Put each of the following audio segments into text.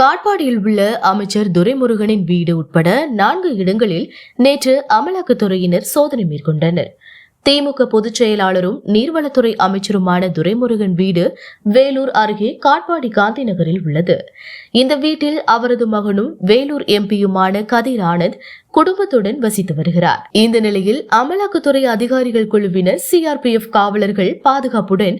காட்பாடியில் உள்ள அமைச்சர் துரைமுருகனின் வீடு உட்பட நான்கு இடங்களில் நேற்று அமலாக்கத்துறையினர் சோதனை மேற்கொண்டனர். திமுக பொதுச் செயலாளரும் நீர்வளத்துறை அமைச்சருமான துரைமுருகன் வீடு வேலூர் அருகே காட்பாடி காந்தி நகரில் உள்ளது. இந்த வீட்டில் அவரது மகனும் வேலூர் எம்பியுமான கதிர் ஆனந்த் குடும்பத்துடன் வசித்து வருகிறார். இந்த நிலையில் அமலாக்கத்துறை அதிகாரிகள் குழுவினர் சிஆர்பிஎஃப் காவலர்கள் பாதுகாப்புடன்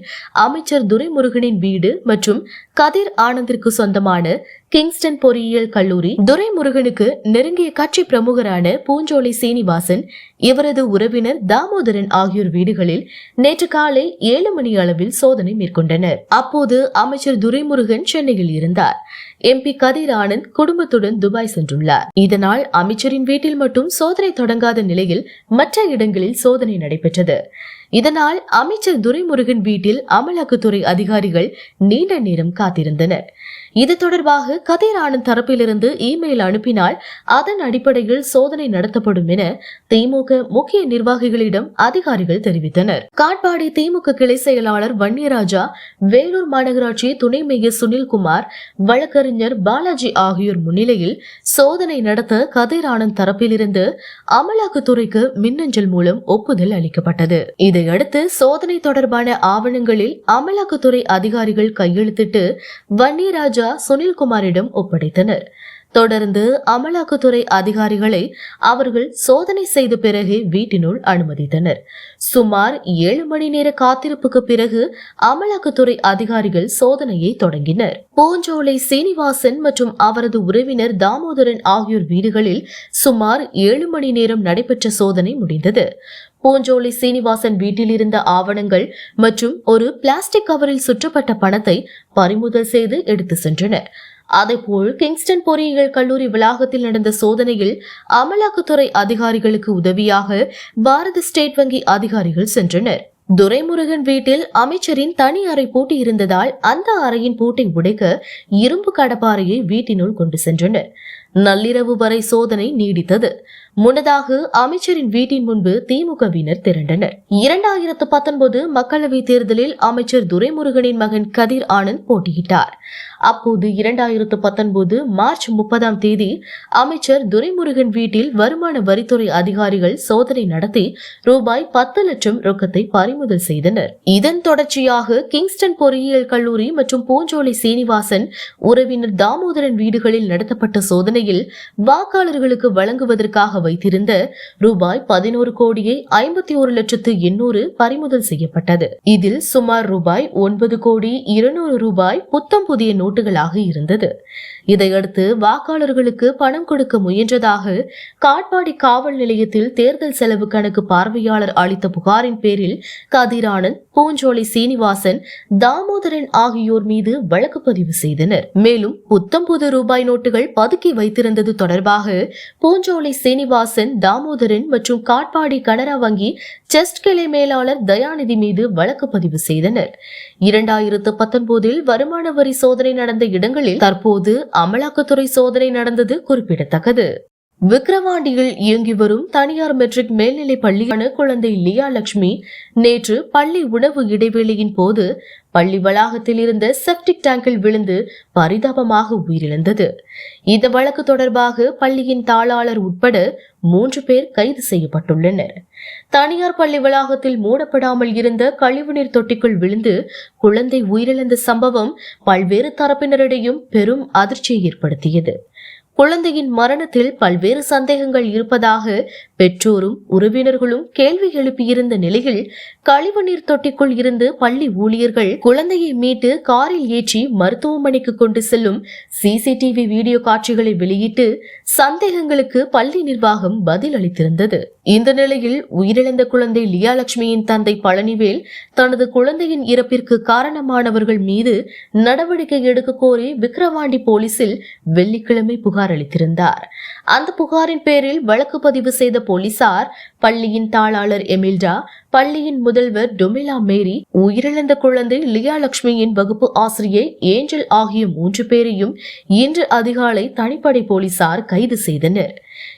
அமைச்சர் துரைமுருகனின் வீடு மற்றும் கதிர் ஆனந்திற்கு சொந்தமான கிங்ஸ்டன் பொறியியல் கல்லூரி துரைமுருகனுக்கு நெருங்கிய கட்சி பிரமுகரான பூஞ்சோலை சீனிவாசன் இவரது உறவினர் தாமோதரன் ஆகியோர் வீடுகளில் நேற்று காலை ஏழு மணி அளவில் சோதனை மேற்கொண்டனர். அப்போது அமைச்சர் துரைமுருகன் சென்னையில் இருந்தார். எம்பி கதிர் ஆனந்த் குடும்பத்துடன் துபாய் சென்றுள்ளார். இதனால் அமைச்சரின் வீட்டில் மட்டும் சோதனை தொடங்காத நிலையில் மற்ற இடங்களில் சோதனை நடைபெற்றது. இதனால் அமைச்சர் துரைமுருகன் வீட்டில் அமலாக்கத்துறை அதிகாரிகள் நீண்ட நேரம் காத்திருந்தனர். இது தொடர்பாக கதிர் ஆனந்த் தரப்பிலிருந்து இமெயில் அனுப்பினால் அதன் அடிப்படையில் சோதனை நடத்தப்படும் என திமுக முக்கிய நிர்வாகிகளிடம் அதிகாரிகள் தெரிவித்தனர். காட்பாடி திமுக கிளை செயலாளர் வன்னியராஜா வேலூர் மாநகராட்சி துணை மேயர் சுனில்குமார் வழக்கறிஞர் பாலாஜி ஆகியோர் முன்னிலையில் சோதனை நடத்த கதிர் ஆனந்த் தரப்பிலிருந்து அமலாக்கத்துறைக்கு மின்னஞ்சல் மூலம் ஒப்புதல் அளிக்கப்பட்டது. இதையடுத்து சோதனை தொடர்பான ஆவணங்களில் அமலாக்கத்துறை அதிகாரிகள் கையெழுத்திட்டு வன்னியராஜா சுனில்குமாரிடம் ஒப்படைத்தனர். தொடர்ந்து அமலாக்கத்துறை அதிகாரிகளை அவர்கள் சோதனை செய்த பிறகு வீட்டினுள் அனுமதித்தனர். சுமார் ஏழு மணி நேர காத்திருப்புக்கு பிறகு அமலாக்கத்துறை அதிகாரிகள் சோதனையை தொடங்கினர். பூஞ்சோலை சீனிவாசன் மற்றும் அவரது உறவினர் தாமோதரன் ஆகியோர் வீடுகளில் சுமார் ஏழு மணி நேரம் நடைபெற்ற சோதனை முடிந்தது. பூஞ்சோலை சீனிவாசன் வீட்டில் இருந்த ஆவணங்கள் மற்றும் ஒரு பிளாஸ்டிக் கவரில் சுற்றப்பட்ட பணத்தை பறிமுதல் செய்து எடுத்து சென்றனர். அதேபோல் கிங்ஸ்டன் பொறியியல் கல்லூரி வளாகத்தில் நடந்த சோதனையில் அமலாக்கத்துறை அதிகாரிகளுக்கு உதவியாக பாரத ஸ்டேட் வங்கி அதிகாரிகள் சென்றனர். துரைமுருகன் வீட்டில் அமைச்சரின் தனி அறை பூட்டி இருந்ததால் அந்த அறையின் பூட்டை உடைக்க இரும்பு கடப்பாறையை வீட்டினுள் கொண்டு சென்றனர். நள்ளிரவு வரை சோதனை நீடித்தது. முன்னதாக அமைச்சரின் வீட்டின் முன்பு திமுகவினர் திரண்டனர். இரண்டாயிரத்து பத்தொன்பது மக்களவைத் தேர்தலில் அமைச்சர் துரைமுருகனின் மகன் கதிர் ஆனந்த் போட்டியிட்டார். அப்போது இரண்டாயிரத்து பத்தொன்பது மார்ச் முப்பதாம் தேதி அமைச்சர் துரைமுருகன் வீட்டில் வருமான வரித்துறை அதிகாரிகள் சோதனை நடத்தி ரூபாய் பத்து லட்சம் ரொக்கத்தை பறிமுதல் செய்தனர். இதன் தொடர்ச்சியாக கிங்ஸ்டன் பொறியியல் கல்லூரி மற்றும் பூஞ்சோலை சீனிவாசன் உறவினர் தாமோதரன் வீடுகளில் நடத்தப்பட்ட சோதனை சோதனையில் வாக்காளர்களுக்கு வழங்குவதற்காக வைத்திருந்த ரூபாய் பதினோரு கோடியே ஐம்பத்தி ஒரு லட்சத்து எண்ணூறு பறிமுதல் செய்யப்பட்டது. இதில் சுமார் ரூபாய் ஒன்பது கோடி இருநூறு ரூபாய் புத்தம் புதிய நோட்டுகளாக இருந்தது. இதையடுத்து வாக்காளர்களுக்கு பணம் கொடுக்க முயன்றதாக காட்பாடி காவல் நிலையத்தில் தேர்தல் செலவு கணக்கு பார்வையாளர் அளித்த புகாரின் பேரில் கதிரானந்த் பூஞ்சோலை சீனிவாசன் தாமோதரன் ஆகியோர் மீது வழக்கு பதிவு செய்தனர். மேலும் புத்தம்புது ரூபாய் நோட்டுகள் பதுக்கி வைத்திருந்தது தொடர்பாக பூஞ்சோலை சீனிவாசன் தாமோதரன் மற்றும் காட்பாடி கனரா வங்கி செஸ்ட் கிளை மேலாளர் தயாநிதி மீது வழக்கு பதிவு செய்தனர். இரண்டாயிரத்து பத்தொன்பதில் வருமான வரி சோதனை நடந்த இடங்களில் தற்போது அமலாக்கத்துறை சோதனை நடந்தது குறிப்பிடத்தக்கது. விக்கிரவாண்டியில் இயங்கி வரும் தனியார் மெட்ரிக் மேல்நிலை பள்ளியான குழந்தை லியா லட்சுமி நேற்று பள்ளி உணவு இடைவேளையின் போது பள்ளி வளாகத்தில் இருந்த செப்டிக் டேங்கில் விழுந்து பரிதாபமாக உயிரிழந்தது. இந்த வழக்கு தொடர்பாக பள்ளியின் தாளாளர் உட்பட மூன்று பேர் கைது செய்யப்பட்டுள்ளனர். தனியார் பள்ளி வளாகத்தில் மூடப்படாமல் இருந்த கழிவுநீர் தொட்டிக்குள் விழுந்து குழந்தை உயிரிழந்த சம்பவம் பல்வேறு தரப்பினரிடையும் பெரும் அதிர்ச்சியை ஏற்படுத்தியது. குழந்தையின் மரணத்தில் பல்வேறு சந்தேகங்கள் இருப்பதாக பெற்றோரும் உறவினர்களும் கேள்வி எழுப்பியிருந்த நிலையில் கழிவுநீர் தொட்டிக்குள் இருந்து பள்ளி ஊழியர்கள் குழந்தையை மீட்டு காரில் ஏற்றி மருத்துவமனைக்கு கொண்டு செல்லும் சிசிடிவி வீடியோ காட்சிகளை வெளியிட்டு சந்தேகங்களுக்கு பள்ளி நிர்வாகம் பதில் அளித்திருந்தது. இந்த நிலையில் உயிரிழந்த குழந்தை லியாலட்சுமியின் தந்தை பழனிவேல் தனது குழந்தையின் இறப்பிற்கு காரணமானவர்கள் மீது நடவடிக்கை எடுக்க கோரி விக்கிரவாண்டி போலீசில் வெள்ளிக்கிழமை புகார் அளித்திருந்தார். அந்த புகாரின் பேரில் வழக்கு பதிவு செய்த போலீசார் பள்ளியின் தாளாளர் எமில்டா பள்ளியின் முதல்வர் டொமிலா மேரி உயிரிழந்த குழந்தை லியா லட்சுமியின் வகுப்பு ஆசிரியை ஏஞ்சல் ஆகிய மூன்று பேரையும் இன்று அதிகாலை தனிப்படை போலீசார் கைது செய்தனர்.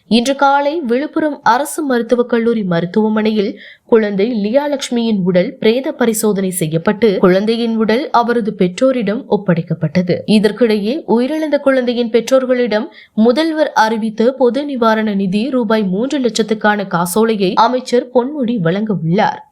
இன்று காலை விழுப்புரம் அரசு மருத்துவக் கல்லூரி மருத்துவமனையில் குழந்தை லியா லட்சுமியின் உடல் பிரேத பரிசோதனை செய்யப்பட்டு குழந்தையின் உடல் அவரது பெற்றோரிடம் ஒப்படைக்கப்பட்டது. இதற்கிடையே உயிரிழந்த குழந்தையின் பெற்றோர்களிடம் முதல்வர் அறிவித்த பொது நிவாரண நிதி ரூபாய் மூன்று லட்சத்துக்கான காசோலை காசோலையை அமைச்சர் பொன்முடி வழங்க உள்ளார்.